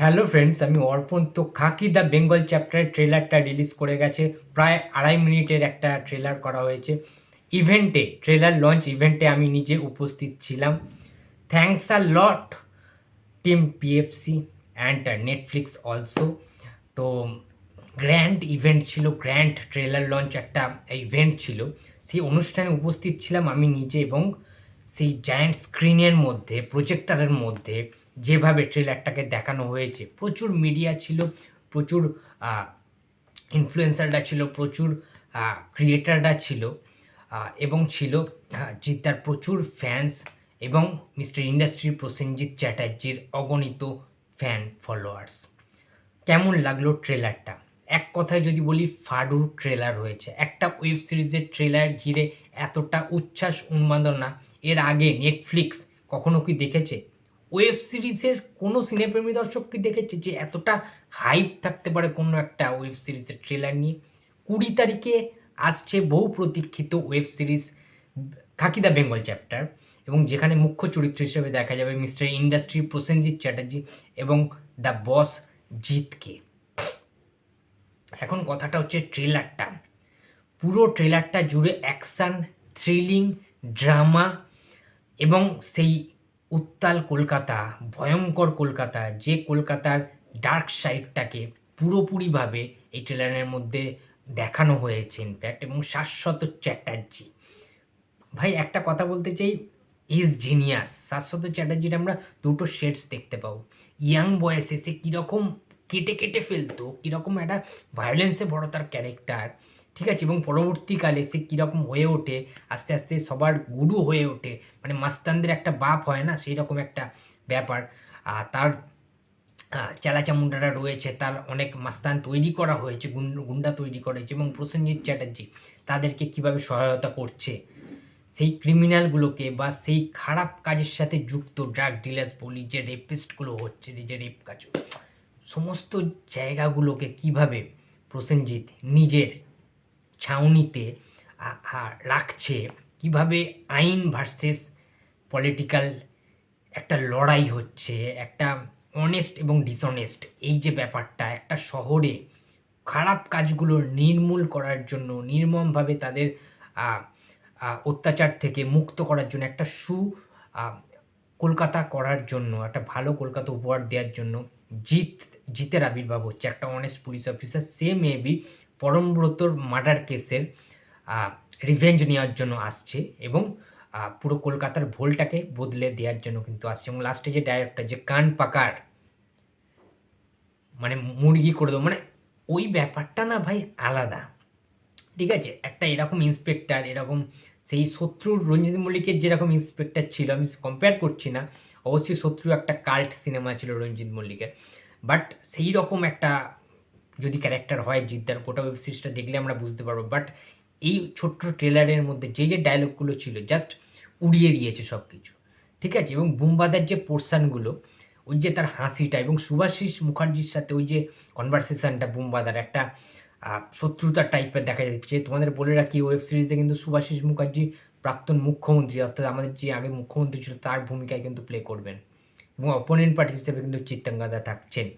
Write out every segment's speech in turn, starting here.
Hello friends, আমি অর্পণ। তো খাকি দ্য বেঙ্গল চ্যাপ্টারের ট্রেলারটা রিলিজ করে গেছে। প্রায় আড়াই মিনিটের একটা ট্রেলার করা হয়েছে। ইভেন্টে, ট্রেলার লঞ্চ ইভেন্টে আমি নিজে উপস্থিত ছিলাম। Thanks a lot, team PFC and Netflix also. তো গ্র্যান্ড ইভেন্ট ছিল, গ্র্যান্ড ট্রেলার লঞ্চ একটা ইভেন্ট ছিল। সেই অনুষ্ঠানে উপস্থিত ছিলাম আমি নিজে এবং সেই জায়ান্ট স্ক্রিনের মধ্যে, প্রজেক্টারের মধ্যে যেভাবে ট্রেলারটাকে দেখানো হয়েছে, প্রচুর মিডিয়া ছিল, প্রচুর ইনফ্লুয়েন্সাররা ছিল, প্রচুর ক্রিয়েটাররা ছিল এবং ছিল জিদ্দার প্রচুর ফ্যান্স এবং মিস্টার ইন্ডাস্ট্রি প্রসেনজিৎ চ্যাটার্জির অগণিত ফ্যান ফলোয়ার্স কেমন লাগল ট্রেলারটা এক কথায় যদি বলি ফাডু ট্রেলার হয়েছে। একটা ওয়েব সিরিজের ট্রেলার ঘিরে এতটা উচ্ছ্বাস, উন্মাদনা। এর আগে নেটফ্লিক্স কখনো কি দেখেছে? ওয়েব সিরিজের কোনো সিনেপ্রেমী দর্শক কি দেখেছে যে এতটা হাইপ থাকতে পারে কোনো একটা ওয়েব সিরিজের ট্রেলার নিয়ে? কুড়ি তারিখে আসছে বহু প্রতীক্ষিত web series Khakee the Bengal chapter এবং যেখানে মুখ্য চরিত্র হিসেবে দেখা যাবে মিস্টার ইন্ডাস্ট্রি প্রসেনজিৎ চ্যাটার্জি এবং দ্য বস জিতকে। এখন কথাটা হচ্ছে ট্রেলারটা পুরো ট্রেলারটা জুড়ে অ্যাকশান থ্রিলিং ড্রামা এবং সেই উত্তাল কলকাতা, ভয়ঙ্কর কলকাতা, যে কলকাতার ডার্ক সাইডটাকে পুরোপুরিভাবে এই ট্রেলারের মধ্যে দেখানো হয়েছে ইনফ্যাক্ট এবং শাশ্বত চ্যাটার্জি। ভাই, একটা কথা বলতে চাই ইজ জিনিয়াস শাশ্বত চ্যাটার্জির আমরা দুটো শেডস দেখতে পাবো। ইয়াং বয়সে সে কীরকম কেটে কেটে ফেলতো, কীরকম একটা ভায়োলেন্সে বড় তার ক্যারেক্টার ঠিক আছে? এবং পরবর্তীকালে সে কীরকম হয়ে ওঠে, আস্তে আস্তে সবার গুরু হয়ে ওঠে মানে মাস্তানদের একটা বাপ হয় না? সেই রকম একটা ব্যাপার। আর তার চেলাচামুন্ডারা রয়েছে, তার অনেক মাস্তান তৈরি করা হয়েছে গুন্ড- তৈরি করা হয়েছে, এবং প্রসেনজিৎ চ্যাটার্জি তাদেরকে কীভাবে সহায়তা করছে? সেই ক্রিমিনালগুলোকে বা সেই খারাপ কাজের সাথে যুক্ত ড্রাগ ডিলার্স বলি, যে রেপিস্টগুলো হচ্ছে, যে রেপ কাজ। সমস্ত জায়গাগুলোকে কীভাবে প্রসেনজিৎ নিজের ছাউনিতে রাখছে কীভাবে আইন ভার্সেস পলিটিক্যাল একটা লড়াই হচ্ছে, একটা অনেস্ট এবং ডিসঅনেস্ট এই যে ব্যাপারটা, একটা শহরে খারাপ কাজগুলো নির্মূল করার জন্য, নির্মমভাবে তাদের অত্যাচার থেকে মুক্ত করার জন্য, একটা সু কলকাতা করার জন্য, একটা ভালো কলকাতা উপহার দেওয়ার জন্য জিত, জিতের আবির্ভাব হচ্ছে, একটা অনেস্ট পুলিশ অফিসার সে মেবি পরমব্রতর মার্ডার কেসের রিভেঞ্জ নেওয়ার জন্য আসছে এবং পুরো কলকাতার ভোলটাকে বদলে দেওয়ার জন্য কিন্তু আসছে এবং লাস্টে যে ডাইরেক্টর যে কান পাকার মানে মুরগি করে দেবো মানে ওই ব্যাপারটা না ভাই আলাদা। ঠিক আছে? একটা এরকম ইন্সপেক্টর এরকম সেই শত্রুর রঞ্জিত মল্লিকের যেরকম ইন্সপেক্টর ছিল, আমি কম্পেয়ার করছি না। অবশ্যই শত্রু একটা কাল্ট সিনেমা ছিল রঞ্জিত মল্লিকের। বাট সেই রকম একটা যদি ক্যারেক্টার হয় জিদ্দার গোটা ওয়েব সিরিজটা দেখলে আমরা বুঝতে পারব। বাট এই ছোট্ট ট্রেলারের মধ্যে যে যে ডায়লগগুলো ছিল জাস্ট উড়িয়ে দিয়েছে সব কিছু ঠিক আছে? এবং বুমবাদার যে পোর্শানগুলো ওই যে তার হাসিটা এবং সুভাষিস মুখার্জির সাথে ওই যে কনভারসেশনটা বুমবাদার, একটা শত্রুতা টাইপের দেখা যাচ্ছে। তোমাদের বলে রাখি ওয়েব সিরিজে কিন্তু সুভাষিস মুখার্জি প্রাক্তন মুখ্যমন্ত্রী, অর্থাৎ আমাদের যে আগে মুখ্যমন্ত্রী ছিল, তার ভূমিকায় কিন্তু প্লে করবেন। এবং অপোনেন্ট পার্টি হিসেবে কিন্তু চিত্তাঙ্গাদা থাকছেন।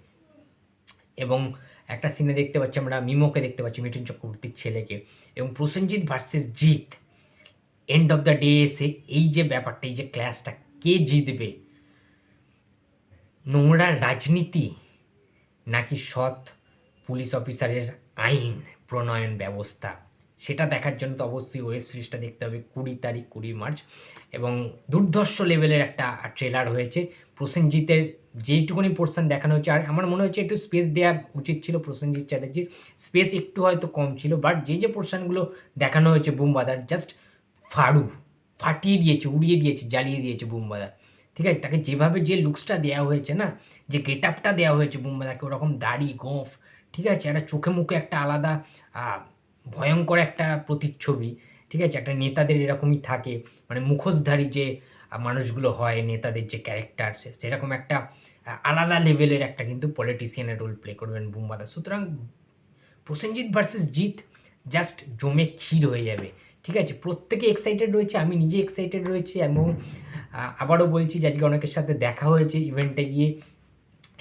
এবং একটা সিনে দেখতে পাচ্ছি আমরা মিমোকে দেখতে পাচ্ছি, মিঠুন চক্রবর্তীর ছেলেকে। এবং Prosenjit versus Jeet end of the day এসে এই যে ব্যাপারটা, এই যে ক্লাসটা কে জিতবে? নোংরা রাজনীতি নাকি সৎ পুলিশ অফিসারের আইন, প্রণয়ন ব্যবস্থা? সেটা দেখার জন্য তো অবশ্যই ওয়েব সিরিজটা দেখতে হবে কুড়ি তারিখ, কুড়ি মার্চ। এবং দুর্ধর্ষ লেভেলের একটা ট্রেলার হয়েছে। প্রসেনজিতের যেইটুকুনি পোর্শন দেখানো হচ্ছে আর আমার মনে হচ্ছে একটু স্পেস দেওয়া উচিত ছিল প্রসেনজিৎ চ্যাটার্জির স্পেস একটু হয়তো কম ছিল বাট যে যে পোর্শনগুলো দেখানো হয়েছে বুমবাদার জাস্ট ফাড়ু, ফাটিয়ে দিয়েছে, উড়িয়ে দিয়েছে, জ্বালিয়ে দিয়েছে বুমবাদার। ঠিক আছে? তাকে যেভাবে যে লুকসটা দেওয়া হয়েছে না, যে গেট আপটা দেওয়া হয়েছে বুমবাদাকে ওরকম দাড়ি, গোঁফ, ঠিক আছে? একটা চোখে মুখে একটা আলাদা ভয়ঙ্কর একটা প্রতিচ্ছবি, ঠিক আছে? একটা নেতাদের এরকমই থাকে। মানে মুখোশধারী যে মানুষগুলো হয়, নেতাদের যে ক্যারেক্টার সেরকম একটা আলাদা লেভেলের একটা কিন্তু পলিটিশিয়ানের রোল প্লে করবেন বুমবাদা। সুতরাং প্রসেনজিৎ ভার্সেস জিৎ জাস্ট জমে ক্ষীর হয়ে যাবে, ঠিক আছে? প্রত্যেকে এক্সাইটেড রয়েছে, আমি নিজে এক্সাইটেড রয়েছি এবং আবারও বলছি যে আজকে অনেকের সাথে দেখা হয়েছে ইভেন্টে গিয়ে।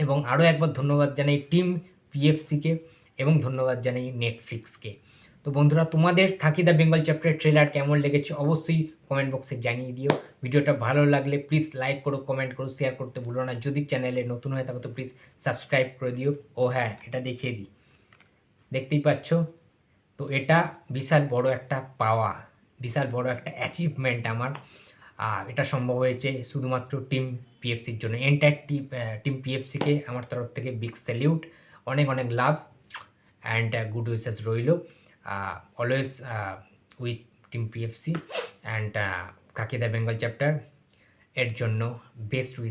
এবং আরও একবার ধন্যবাদ জানাই টিম পিএফসিকে এবং ধন্যবাদ জানাই নেটফ্লিক্সকে তো বন্ধুরা, তোমাদের Khakee the Bengal chapter trailer কেমন লেগেছে অবশ্যই কমেন্ট বক্সে জানিয়ে দিও। ভিডিওটা ভালো লাগলে প্লিজ লাইক করো কমেন্ট করো শেয়ার করতে ভুলো না। যদি চ্যানেলে নতুন হয়ে থাকো তো প্লিজ সাবস্ক্রাইব করে দিও। ও হ্যাঁ এটা দেখিয়ে দিই। দেখতেই পাচ্ছ? তো এটা বিশাল বড় একটা পাওয়া বিশাল বড় একটা অ্যাচিভমেন্ট আমার। আর এটা সম্ভব হয়েছে শুধুমাত্র টিম পিএফসির জন্য। এন্টায়ার টিম টিম পিএফসিকে আমার তরফ থেকে বিগ স্যালিউট অনেক অনেক লাভ অ্যান্ড গুড উইসেস রইল। Always with team PFC and কাকিদা Bengal chapter এর জন্য বেস্ট